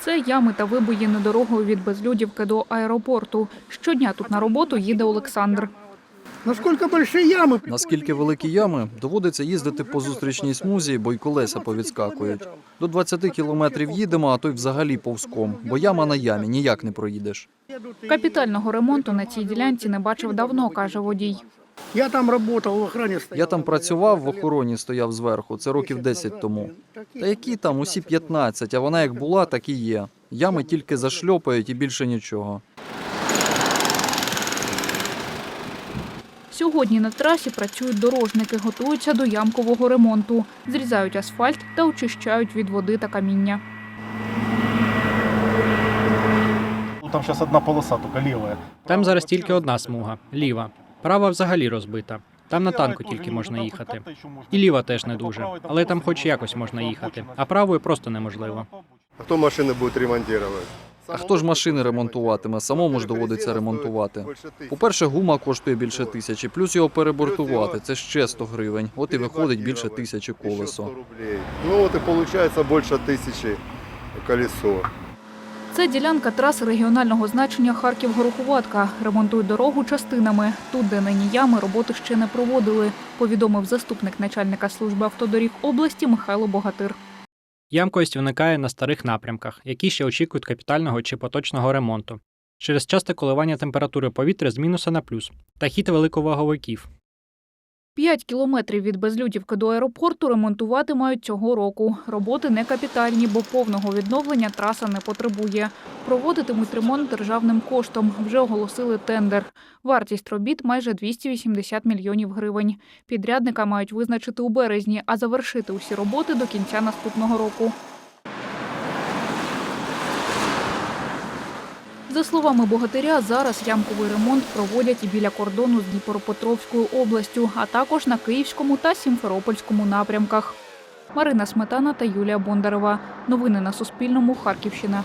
Це ями та вибоїни дорогою від Безлюдівки до аеропорту. Щодня тут на роботу їде Олександр. Насколько большие ямы? Наскільки великі ями, доводиться їздити по зустрічній смузі, бо й колеса повідскакують. До 20 кілометрів їдемо, а то й взагалі повзком, бо яма на ямі, ніяк не проїдеш. Капітального ремонту на цій ділянці не бачив давно, каже водій. Я там работал в охране. стоял. Я там працював в охороні, стояв зверху, це років 10 тому. Та які там, усі 15, а вона як була, так і є. Ями тільки зашльопають і більше нічого. Сьогодні на трасі працюють дорожники, готуються до ямкового ремонту, зрізають асфальт та очищають від води та каміння. Ну, Там сейчас одна полоса, только левая. Там зараз тільки одна смуга ліва. Права взагалі розбита. Там на танку тільки можна їхати. І ліва теж не дуже, але там хоч якось можна їхати, а правою просто неможливо. А кто машины будет ремонтировать? А хто ж машини ремонтуватиме? Самому ж доводиться ремонтувати. По-перше, гума коштує більше тисячі, плюс його перебортувати. Це ще 100 гривень. От і виходить більше тисячі колесо. Ну вот и получается больше тысячи колесо. Це ділянка траси регіонального значення Харків-Горохуватка. Ремонтують дорогу частинами. Тут, де нині ями, роботи ще не проводили, повідомив заступник начальника служби автодоріг області Михайло Богатир. Ямкость виникає на старих напрямках, які ще очікують капітального чи поточного ремонту. Через часте коливання температури повітря з мінуса на плюс та хід великоваговиків. П'ять кілометрів від Безлюдівки до аеропорту ремонтувати мають цього року. Роботи не капітальні, бо повного відновлення траса не потребує. Проводитимуть ремонт державним коштом. Вже оголосили тендер. Вартість робіт майже 280 мільйонів гривень. Підрядника мають визначити у березні, а завершити усі роботи до кінця наступного року. За словами богатиря, зараз ямковий ремонт проводять і біля кордону з Дніпропетровською областю, а також на Київському та Сімферопольському напрямках. Марина Сметана та Юлія Бондарева. Новини на Суспільному. Харківщина.